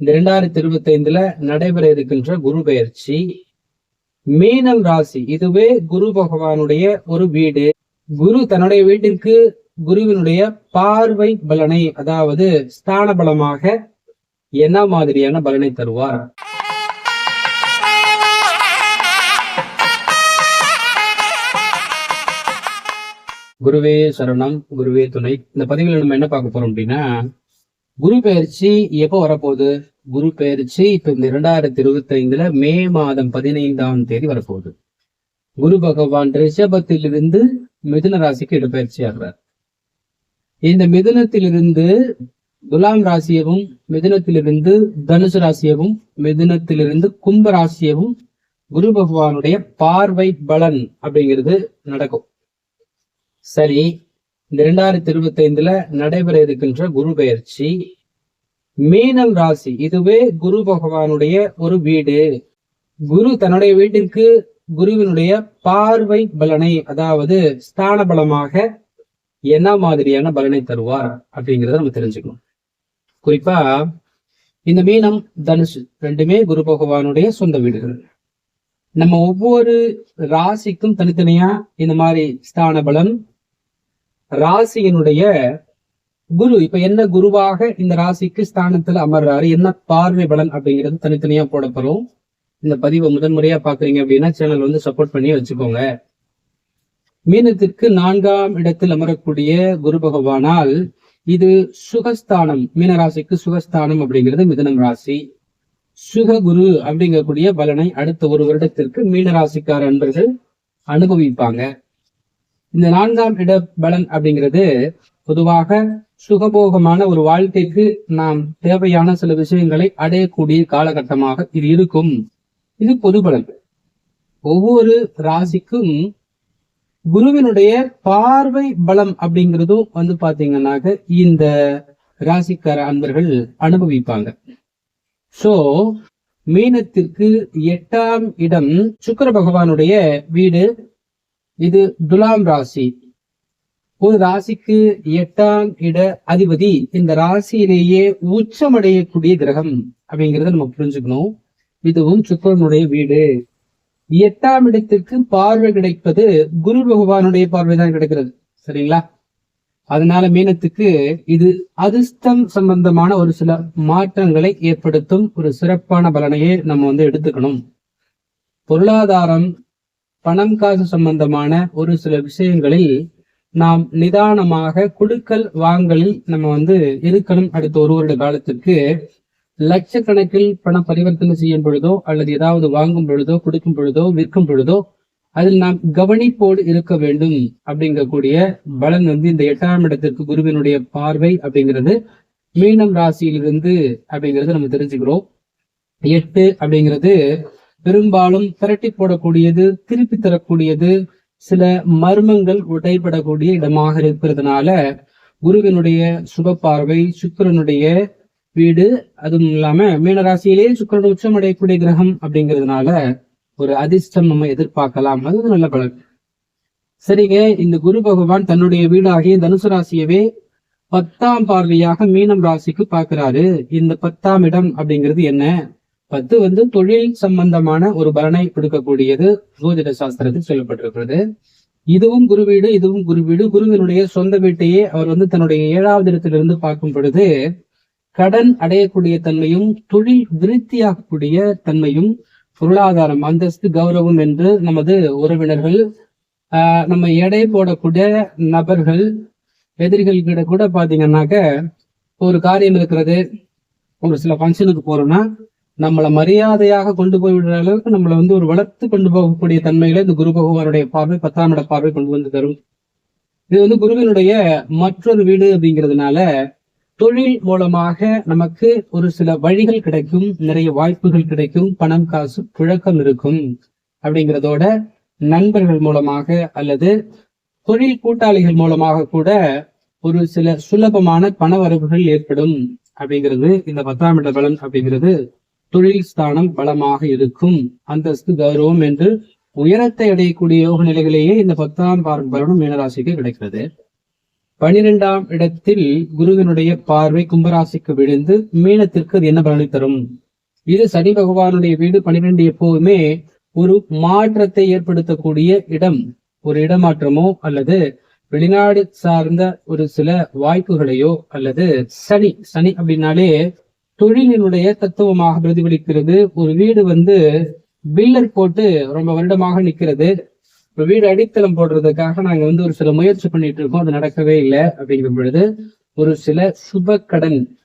இந்த இரண்டாயிரத்தி இருபத்தி ஐந்துல நடைபெற இருக்கின்ற குரு பெயர்ச்சி மீனம் ராசி இதுவே குரு பகவானுடைய ஒரு வீடு. குரு தன்னுடைய வீட்டிற்கு குருவினுடைய பார்வை பலனை அதாவது ஸ்தான பலமாக என்ன மாதிரியான பலனை தருவார்? குருவே சரணம் குருவே துணை. இந்த பதிவில் நம்ம என்ன பார்க்க போறோம் அப்படின்னா குரு பெயர்ச்சி எப்போ வரப்போகுது? குரு பெயர்ச்சி இப்ப இந்த இரண்டாயிரத்தி இருபத்தி ஐந்துல மே மாதம் பதினைந்தாம் தேதி வரப்போகுது. குரு பகவான் ரிஷபத்திலிருந்து மிதுன ராசிக்கு இடப்பெயர்ச்சி ஆகிறார் இந்த மிதுனத்திலிருந்து துலாம் ராசியவும் மிதுனத்திலிருந்து தனுசு ராசியவும் மிதுனத்திலிருந்து கும்ப ராசியவும் குரு பகவானுடைய பார்வை பலன் அப்படிங்கிறது நடக்கும். சரி இந்த இரண்டாயிரத்தி இருபத்தி ஐந்துல நடைபெற இருக்கின்ற குரு பெயர்ச்சி மீனம் ராசி இதுவே குரு பகவானுடைய ஒரு வீடு. குரு தன்னுடைய வீட்டிற்கு குருவினுடைய பார்வை பலனை அதாவது ஸ்தான பலமாக என்ன மாதிரியான பலனை தருவார் அப்படிங்கிறத நம்ம தெரிஞ்சுக்கணும். குறிப்பா இந்த மீனம் தனுசு ரெண்டுமே குரு பகவானுடைய சொந்த வீடுகள். நம்ம ஒவ்வொரு ராசிக்கும் தனித்தனியா இந்த மாதிரி ஸ்தான பலம் ராசியினுடைய குரு இப்ப என்ன குருவாக இந்த ராசிக்கு ஸ்தானத்துல அமர்றாரு? என்ன பார்வை பலன் அப்படிங்கிறது தனித்தனியா போடப்படும். இந்த பதிவை முதன்முறையா பாக்குறீங்க அப்படின்னா சேனல் வந்து சப்போர்ட் பண்ணி வச்சுக்கோங்க. மீனத்திற்கு நான்காம் இடத்தில் அமரக்கூடிய குரு பகவானால் இது சுகஸ்தானம். மீனராசிக்கு சுகஸ்தானம் அப்படிங்கிறது மிதனம் ராசி. சுககுரு அப்படிங்கக்கூடிய பலனை அடுத்த ஒரு வருடத்திற்கு மீனராசிக்கார அன்பர்கள் அனுபவிப்பாங்க. இந்த நான்காம் இட பலன் அப்படிங்கிறது பொதுவாக சுகபோகமான ஒரு வாழ்க்கைக்கு நாம் தேவையான சில விஷயங்களை அடையக்கூடிய காலகட்டமாக இது இருக்கும். இது பொதுபலன் ஒவ்வொரு ராசிக்கும் குருவினுடைய பார்வை பலம் அப்படிங்கிறதும் வந்து பாத்தீங்கன்னாக்க இந்த ராசிக்கார அன்பர்கள் அனுபவிப்பாங்க. சோ மீனத்திற்கு எட்டாம் இடம் சுக்கர பகவானுடைய வீடு. இது துலாம் ராசி. ஒரு ராசிக்கு எட்டாம் இட அதிபதி. இந்த ராசியிலேயே உச்சமடையக்கூடிய கிரகம் அப்படிங்கறத நம்ம புரிஞ்சுக்கணும். இதுவும் சுக்கரனுடைய வீடு. எட்டாம் இடத்திற்கு பார்வை கிடைப்பது குரு பகவானுடைய பார்வை தான் கிடைக்கிறது. சரிங்களா? அதனால மீனத்துக்கு இது அதிர்ஷ்டம் சம்பந்தமான ஒரு சில மாற்றங்களை ஏற்படுத்தும் ஒரு சிறப்பான பலனையே நம்ம வந்து எடுத்துக்கணும். பொருளாதாரம் பணம் காசு சம்பந்தமான ஒரு சில விஷயங்களில் நாம் நிதானமாக குடுக்கல் வாங்கலில் நம்ம வந்து இருக்கணும் அடுத்த ஒரு வருட காலத்துக்கு லட்சக்கணக்கில் பண பரிவர்த்தனை செய்யும் பொழுதோ அல்லது ஏதாவது வாங்கும் பொழுதோ கொடுக்கும் பொழுதோ விற்கும் பொழுதோ அதில் நாம் கவனிப்போடு இருக்க வேண்டும் அப்படிங்கக்கூடிய பலன் வந்து இந்த எட்டாம் இடத்திற்கு குருவினுடைய பார்வை அப்படிங்கிறது. மீனம் ராசியிலிருந்து அப்படிங்கிறது நம்ம தெரிஞ்சுக்கிறோம். எட்டு அப்படிங்கிறது பெரும்பாலும் திரட்டி போடக்கூடியது திருப்பி தரக்கூடியது சில மர்மங்கள் உடைபடக்கூடிய இடமாக இருக்கிறதுனால குருவினுடைய சுப பார்வை சுக்கரனுடைய வீடு அதுவும் இல்லாம மீனராசியிலேயே சுக்கரன் உச்சம் அடையக்கூடிய கிரகம் அப்படிங்கிறதுனால ஒரு அதிர்ஷ்டம் நம்ம எதிர்பார்க்கலாம். அது நல்ல பலன். சரிங்க. இந்த குரு பகவான் தன்னுடைய வீடாகிய தனுசு ராசியவே பத்தாம் பார்வையாக மீனம் ராசிக்கு பார்க்கிறாரு. இந்த பத்தாம் இடம் அப்படிங்கிறது என்ன? பத்து வந்து தொழில் சம்பந்தமான ஒரு பலனை கொடுக்கக்கூடியது ஜோதிட சாஸ்திரத்தில் சொல்லப்பட்டிருக்கிறது. இதுவும் குரு வீடு இதுவும் குரு வீடு. குருவினுடைய சொந்த வீட்டையே அவர் வந்து தன்னுடைய ஏழாவது இடத்திலிருந்து பார்க்கும் பொழுது கடன் அடையக்கூடிய தன்மையும் தொழில் விருத்தியாகக்கூடிய தன்மையும் பொருளாதாரம் அந்தஸ்து கௌரவம் என்று நமது உறவினர்கள் ஆஹ் நம்ம எடை போடக்கூடிய நபர்கள் எதிரிகள் கிட்ட கூட பாத்தீங்கன்னாக்க ஒரு காரியம் இருக்கிறது. ஒரு சில ஃபங்க்ஷனுக்கு போறோம்னா நம்மளை மரியாதையாக கொண்டு போய் விடுற அளவுக்கு நம்மளை வந்து ஒரு வளர்த்து கொண்டு போகக்கூடிய தன்மையில இந்த குரு பகவானுடைய பார்வை பத்தாமோட பார்வை கொண்டு வந்து தரும். இது வந்து குருவினுடைய மற்றொரு வீடு அப்படிங்கிறதுனால தொழில் மூலமாக நமக்கு ஒரு சில வழிகள் கிடைக்கும் நிறைய வாய்ப்புகள் கிடைக்கும் பணம் காசு புழக்கம் இருக்கும் அப்படிங்கிறதோட நண்பர்கள் மூலமாக அல்லது தொழில் கூட்டாளிகள் மூலமாக கூட ஒரு சில சுலபமான பண வரவுகள் ஏற்படும் அப்படிங்கிறது இந்த பத்தாம் இட பலன் அப்படிங்கிறது தொழில் ஸ்தானம் பலமாக இருக்கும். அந்தஸ்து கௌரவம் என்று உயரத்தை அடையக்கூடிய யோக நிலைகளையே இந்த பத்தாம் பார்வை மீனராசிக்கு கிடைக்கிறது. பனிரெண்டாம் இடத்தில் குருவினுடைய பார்வை கும்பராசிக்கு விழுந்து மீனத்திற்கு அது என்ன பலனை தரும்? இது சனி பகவானுடைய வீடு பனிரெண்டு எப்போதுமே ஒரு மாற்றத்தை ஏற்படுத்தக்கூடிய இடம். ஒரு இடமாற்றமோ அல்லது வெளிநாடு சார்ந்த ஒரு சில வாய்ப்புகளையோ அல்லது சனி சனி அப்படின்னாலே தொழிலினுடைய தத்துவமாக பிரதிபலிக்கிறது. ஒரு வீடு வந்து பில்லர் போட்டு ரொம்ப வருடமாக நிக்கிறது இப்ப வீடு அடித்தளம் போடுறதுக்காக நாங்க வந்து ஒரு சில முயற்சி பண்ணிட்டு இருக்கோம். அது நடக்கவே இல்லை அப்படிங்கிற பொழுது ஒரு சில சுப கடன்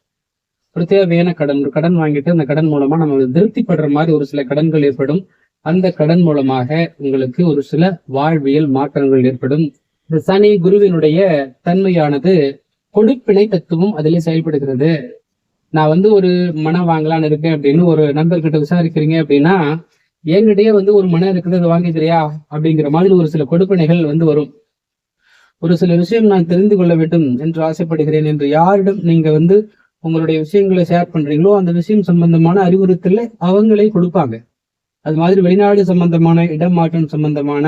ஒரு தேவையான கடன் ஒரு கடன் வாங்கிட்டு அந்த கடன் மூலமா நம்ம திருப்திப்படுற மாதிரி ஒரு சில கடன்கள் ஏற்படும். அந்த கடன் மூலமாக உங்களுக்கு ஒரு சில வாழ்வியல் மாற்றங்கள் ஏற்படும். இந்த சனி குருவினுடைய தன்மையானது கொடுப்பினை தத்துவம் அதிலே செயல்படுகிறது. நான் வந்து ஒரு மனம் வாங்கலாம்னு இருக்கேன் அப்படின்னு ஒரு நண்பர்கிட்ட விசாரிக்கிறீங்க அப்படின்னா என்கிட்டயே வந்து ஒரு மனம் இருக்குது அதை வாங்கிக்கிறியா? அப்படிங்கிற மாதிரி ஒரு சில கொடுப்பனைகள் வந்து வரும். ஒரு சில விஷயம் நான் தெரிந்து கொள்ள வேண்டும் என்று ஆசைப்படுகிறேன் என்று யாரிடம் நீங்க வந்து உங்களுடைய விஷயங்களை ஷேர் பண்றீங்களோ அந்த விஷயம் சம்பந்தமான அறிவுறுத்தலை அவங்களே கொடுப்பாங்க. அது மாதிரி வெளிநாடு சம்பந்தமான இடம் மாற்றம் சம்பந்தமான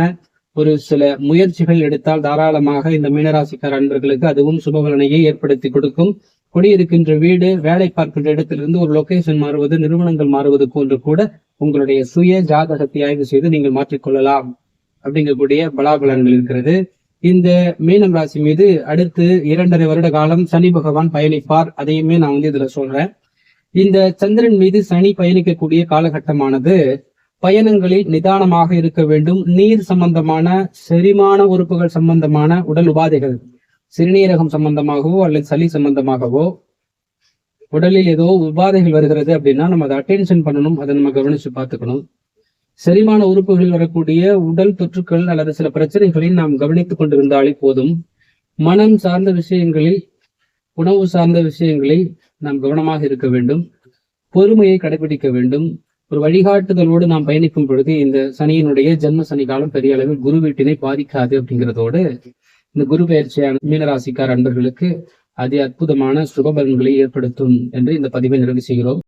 ஒரு சில முயற்சிகள் எடுத்தால் தாராளமாக இந்த மீனராசிக்கார அன்பர்களுக்கு அதுவும் சுபபலனையை ஏற்படுத்தி கொடுக்கும். குடியிருக்கின்ற வீடு வேலை பார்க்கின்ற இடத்திலிருந்து ஒரு லொகேஷன் மாறுவது நிறுவனங்கள் மாறுவது போன்று கூட உங்களுடைய சுய ஜாதகத்தை ஆய்வு செய்து நீங்கள் மாற்றிக்கொள்ளலாம் அப்படிங்கக்கூடிய பலாபலன்கள் இருக்கிறது. இந்த மீனம் ராசி மீது அடுத்து இரண்டரை வருட காலம் சனி பகவான் பயணிப்பார். அதையுமே நான் வந்து இதுல சொல்றேன். இந்த சந்திரன் மீது சனி பயணிக்கக்கூடிய காலகட்டமானது பயணங்களில் நிதானமாக இருக்க வேண்டும். நீர் சம்பந்தமான செரிமான உறுப்புகள் சம்பந்தமான உடல் உபாதைகள் சிறுநீரகம் சம்பந்தமாகவோ அல்லது சளி சம்பந்தமாகவோ உடலில் ஏதோ உபாதைகள் வருகிறது அப்படின்னா நம்ம அதை அட்டென்ஷன் பண்ணணும். அதை நம்ம கவனிச்சு பார்த்துக்கணும். செரிமான உறுப்புகளில் வரக்கூடிய உடல் தொற்றுக்கள் அல்லது சில பிரச்சனைகளை நாம் கவனித்துக் கொண்டிருந்தாலே போதும். மனம் சார்ந்த விஷயங்களில் உணவு சார்ந்த விஷயங்களில் நாம் கவனமாக இருக்க வேண்டும். பொறுமையை கடைபிடிக்க வேண்டும். ஒரு வழிகாட்டுதலோடு நாம் பயணிக்கும் பொழுது இந்த சனியினுடைய ஜென்ம சனி காலம் பெரிய அளவில் குரு வீட்டினை பாதிக்காது அப்படிங்கிறதோடு இந்த குரு பயிற்சியான மீனராசிக்கார் அன்பர்களுக்கு அதி அற்புதமான சுபபலன்களை ஏற்படுத்தும் என்று இந்த பதிவை நிறைவு செய்கிறோம்.